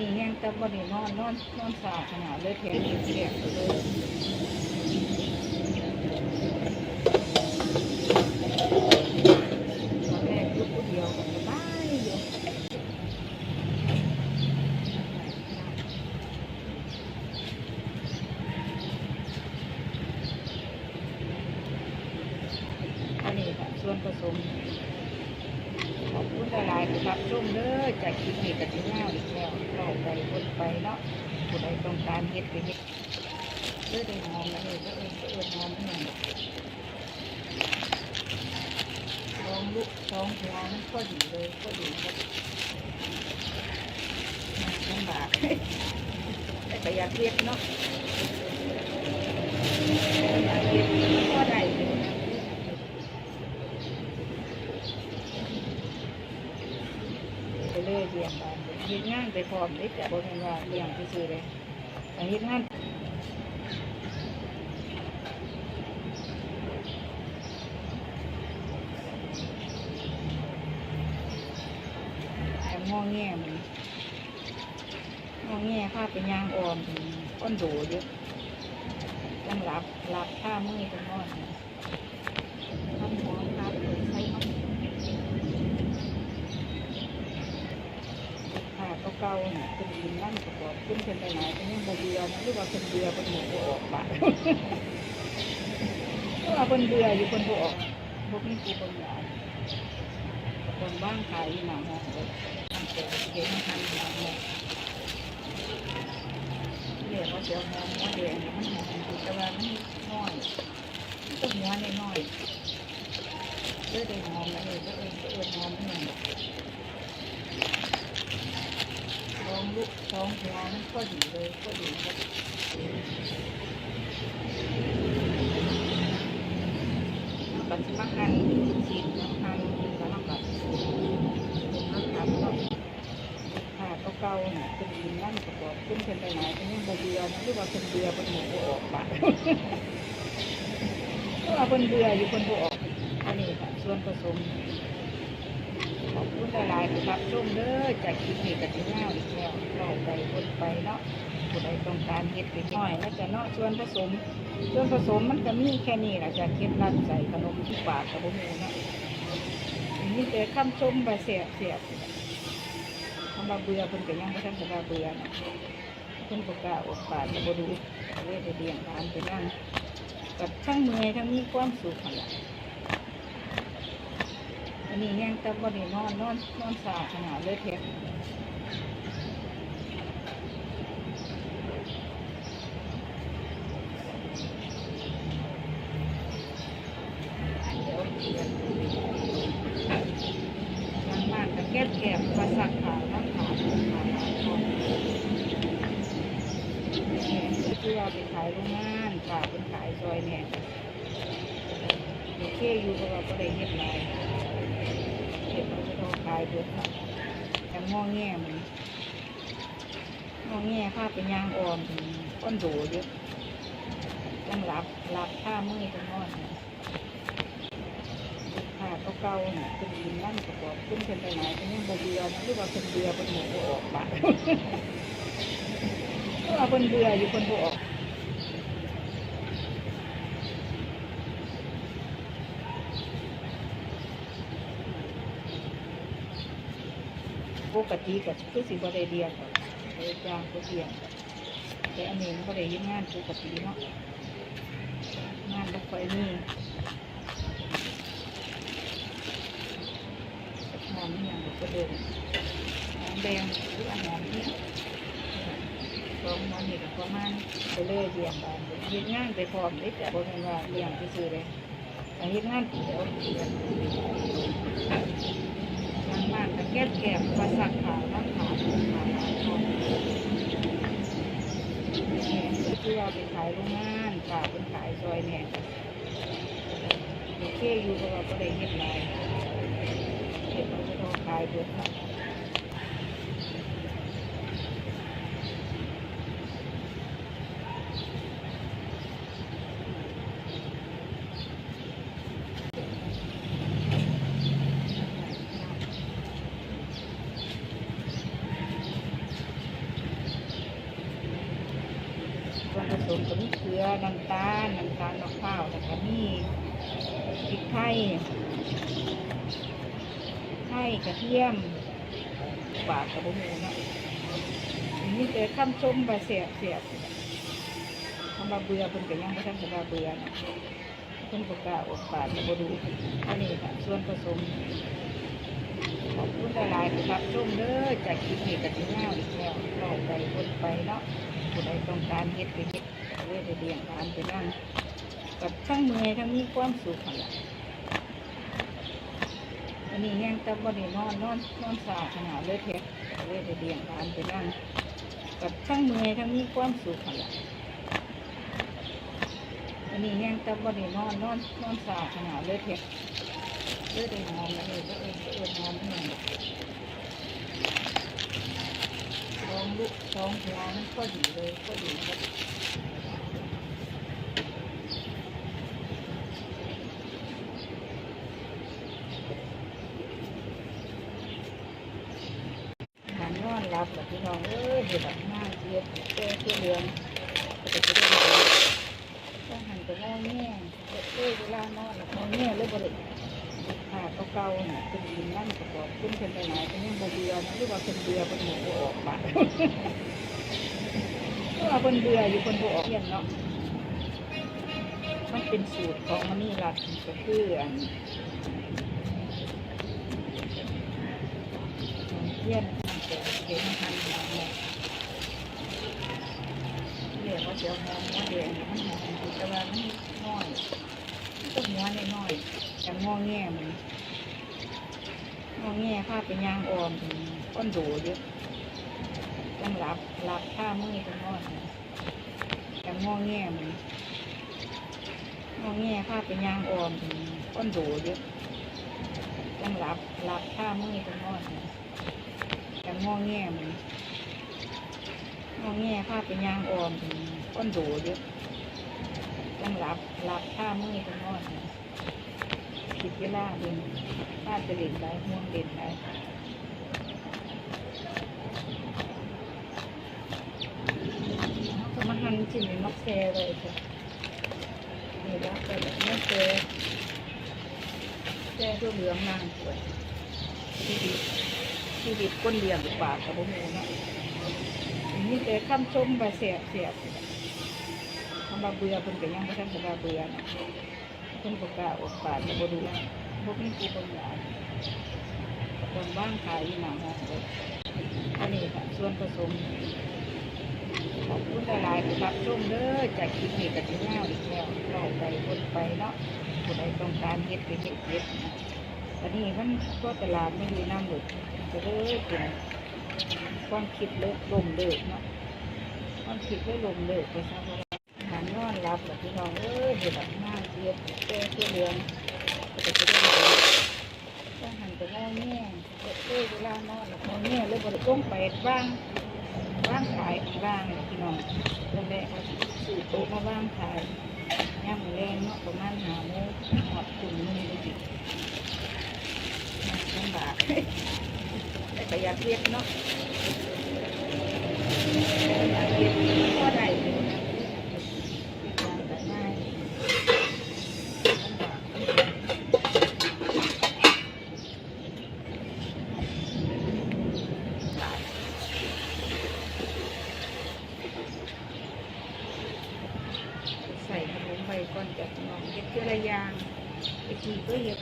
นี้แห้งแต่บ่ได้นอนนอนนอนสาขนาดเลยแถมเสียเลยตอนแรกอยู่ผู้เดียวก็สบายอยู่อันนี้ค่ะส่วนผสม ขอบคุณหลายนะครับร่มเด้อจากคลิปนี้กับที่ห้าอีกแล้วเราไปคนไปเนาะผู้ใดต้องการเฮ็ดก็เฮ็ดเด้อได้หอมนะเออเด้อเออเด้อหอมเนี่ยลองลุกสองหัวมันก็ดีเลยก็ดีครับลำบากแต่ก็อยากเฮ็ดเนาะอยากเฮ็ดมันก็ได้อยู่นะ ไป เลยเลี้ยงบ้านเฮ็ดงานไปพร้อมเด้แต่บ่แม่นว่าเลี้ยงซื่อๆเลยแต่เฮ็ดงานแต่งอแง่มันงอแง่ข้าเป็นยางอ่อนก้อนโดเยอะจังหลับหลับข้ามือจังนอนทำหัวครับเปิดไฟมัน ค่ะ เก่าเนี่ยเป็นดินนั่นประกอบขึ้นเป็นไปไหนเป็นยังบเบียนะหรือว่าเป็นเบียเป็นหมู่ออกปากเพราะว่าเป็นเบียอยู่เป็นบ่ออกพวกนี้กูเป็นหลายคนบ้างขายหนาห้องเลยทำเก่งทำหนาห้องเรียว่าเสียวหอมวแดงเนี่ยมันหอมอยู่แต่ว่ามันน้อยมันก็หัวน้อยเด้อด้หอมนะเออเด้อเออเด้อหอมเนี่ยลอง ลุกสองหัวมันก็ดีเลยก็ดีครับปัจจุบันกันฉีดน้ำพันแล้วก็น้ำตาลก็ค่ะเก่าๆเป็นดินนั่นประกอบขึ้นเป็นไปไหนเป็นยังโบเบียนะหรือว่าเป็นเบียเป็นหมูออกปากเพราะว่าเป็นเบียอยู่เป็นบ่ออกอันนี้ค่ะส่วนผสม คุณหลายๆนะครับร่มเด้อจากคลิปนี้กับที่ห้าอีกแล้วเราไปคนไปเนาะผู้ใดต้องการเฮ็ดก็เฮ็ดหน่อยแล้วจะเนาะส่วนผสม ส่วนผสมมันก็มีแค่นี้แหละจะเคล็ดลับใส่ขนมที่ปากกับบุมูเนาะมีแต่คำชมไปเสียบเสียบคำว่าเบื่อเพิ่นก็ยังไม่ทันจะว่าเบื่อนะเพิ่นก็กล้าอดปากกับบุดูเลยจะเลี้ยงทานไปนั่งกับทั้งเมื่อทั้งมีความสุขนั่นแหละอั นนี้แห้งแต่บ่ได้นอนนอนนอนสาขนาดเลยเทสงานกับแก้แก็บมาสักขาน้ำขาขาวทองคือว่าไปขายโรงงานฝากเป็นขายซอยเนี่ยโอเคอยู่เพราะว่าก็ได้เฮ็ดหลาย เห็ดมันจะ ตายเบิดค่ะแต่งอแง่มันงอแง่ข้าเป็นยางอ่อนก้นโดเยอะจังหลับหลับข้ามือจังนอนเนี่ยค่ะเก่าๆเนี่ยเป็นดินนั่นประกอบขึ้นเป็นไปไหนเป็นยังโบเบียนะหรือว่าเป็นเบียเป็นหมูออกปากเพราเป็นเบียอยู่เป็นบ่ออก ปกติก็คือสิบ่ได้เรียนหรอกเจ้างผู้เรียนแต่อันนี้มันก็ได้ยิ่งงานปกติเนาะงานบ่ค่อยมีหอมอหย่างก็เดินหอมแดงหรือหอมเนี่ยสองหอมนี่ก็ประมาณไปเลยเรียนบ้านเฮ็ดงานไปพร้อมเด้แต่บ่แม่นว่าเลี้ยงซื่อๆเลยแต่เฮ็ดงานเดี๋ยวางบ้านก็แก้แก็บมาสักขาวน้ำขาวขาหลังคอเพื่อไปขายโรงงานฝากเป็นขายซอยเนี่ยโอเคอยู่เพราะว่าก็ได้เห็ดลายเห็ดมันจะต้องขายเบิดค่ะ ดมก็มีเกลือน้ำตาลน้ำตาลมะพร้าวแล้วก็มีพริกไทยไทยกระเทียมปากกระบุมูนะอันนี้แต่คำชมไปเสียบเสียบคำว่าเบื่อเพิ่นก็ยังไม่ทันจะว่าเบื่อนะเพิ่นก็กาอดปากจะบดูอันนี้ค่ะส่วนผสมขอบคุณหลายๆครับชมเด้อจากคลิปนี้กับที่เล่าอีกแล้วเราไปคนไปเนาะผู้ใดต้องการเฮ็ดไปเฮ็ด เว้ยได้เลี้ยงทานไปนั่งกับทั้งเมื่อยทั้งมีความสุขหั่นล่ะอันนี้ยังตะบ่ได้นอนนอนนอนสาขนาดเลยเทะเว้ยได้เลี้ยงทานไปนั่งกับทั้งเมื่อยทั้งมีความสุขหั่นล่ะอันนี้ยังตะบ่ได้นอนนอนนอนสาขนาดเลยเทะเลือดนอนนะเออเออเออนอนหนึ่งท้องลูกท้องร้านก็ดีเลยก็ดีครับหานอนรับแบบพี่ น้องเอ้ยเห็ดแบบหน้าเจี๊ยบเจ้าเจ้าเรืองก็จะไปได้เลยต้องหันไปมองแง่เอ้ยเวลานอนมองแง่เลยบริค่ะเก่าๆน่ะเป็นดินนั่นประกอบขึ้นเป็นไปไหนเป็นยังโบเบือนะหรือว่าเป็นเบือเป็นหมูออกปากเพราเป็นเบืออยู่คนบ่ออกเพียนเนาะมันเป็นสูตรของมันนี่รัดก็คืออันเพี้ยนแต่เขียนทัน เรียว่าเจียวหอมหัวแดงมันหอมแต่ว่ามันน้อยมันก็หัวน้อยแต่งอแง่มันงอแง่ข้าเป็นยางอ่อนก้นโดเยอะต้องรับรับข้ามือเป็นงอนแต่งอแง่มันงอแง่ข้าเป็นยางอ่อนก้นโดเยอะต้องรับรับข้ามือเป็นงอนแต่งอแง่มันงอแง่ข้าเป็นยางอ่อน ก้นโดเยอะต้องรับรับข้ามือเป็นงอนคิดเวลาเดินป้าจะเล่นได้ห่วงเล่นได้เขาก็มาหั่นชิ้นเป็นมักแซ่เลยค่ะนี่ละแต่แบบไม่แซ่แซ่ตัวเหลืองนางสวยชีวิตชีวิตก้นเลี้ยงปากกับบุ้งเนาะนนี้แต่คำชมไปเสียบเสียบำว่าเบื่อเป็นก็ยังไม่ทันจะว่าเบื่อนาะเพิ่นก็กล้าอดปากจะบ่ดูพวกนี้กูบางอย่างตอนว่างขายอยู่หน้าห้องเลยอันนี้ค่ะส่วนผสมขอบคุณหลายๆครับชมเด้อจากคลิปนี้กับที่เล่าอีกแล้วเราไปคนไปเนาะผู้ใดต้องการเฮ็ดไปเฮ็ดเฮ็ดนะอันนี้มันก็ตลาดไม่มีน้ำหลุดจะเลยเป็นความคิดเลิกลมเลิกเนาะความคิดเลิกลมเลิกไปซะ รับแบบพี่น้องเอ้ยเห็ดแบบหน้าเจี๊ยบเจ้าเจ้าเรืองก็จะไปได้เลยต้องหันไปมองแง่เอ้ยเวลานอนมองแง่เลยบริโภคไปบ้างว่างขายบ้างพี่น้องเริ่มแรกเขาสื่อโต๊ะมาว่างขายย่างแรงเนาะประมาณหาโมงหอดกลุ่มนึงเลยจิลำบากแต่ประหยัดเรียบเนาะประหยัดเรียบก็ได้อยู่นะทางแต่ง่ายลำบากหลาย ใส่ขนมไปก่อนจะนอนเฮ็ดเพื่อระยางไอจีก็เฮ็ด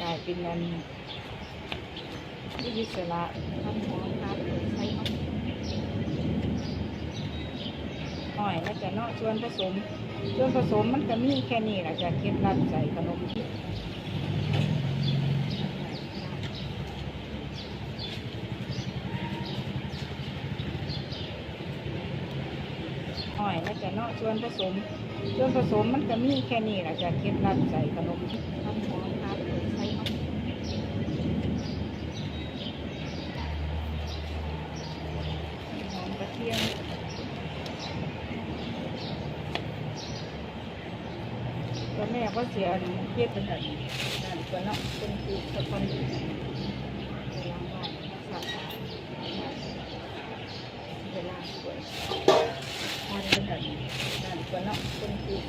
กลาย เป็นนันที่อิสระทำหอมทานใส่หอมหอยแล้วจะเนาะส่วนผสม ส่วนผสมมันก็มีแค่นี้แหละจะเคล็ดลับใส่ขนมหอยแล้วจะเนาะส่วนผสม ส่วนผสมมันก็มีแค่นี้แหละจะเคล็ดลับใส่ขนมทำหอมทานใส่หอมห อมกระเทียมตอนแรกว่าเสียเย็บเป็นแบบนั้นตัวเนาะเป็นคือ